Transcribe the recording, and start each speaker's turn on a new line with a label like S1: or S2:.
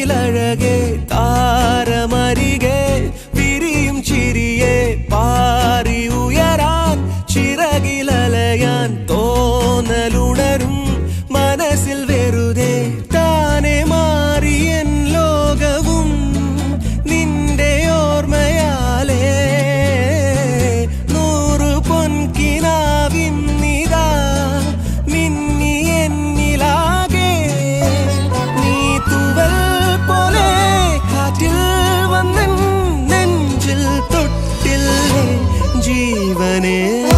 S1: நிலவில் அழகே தா மகனே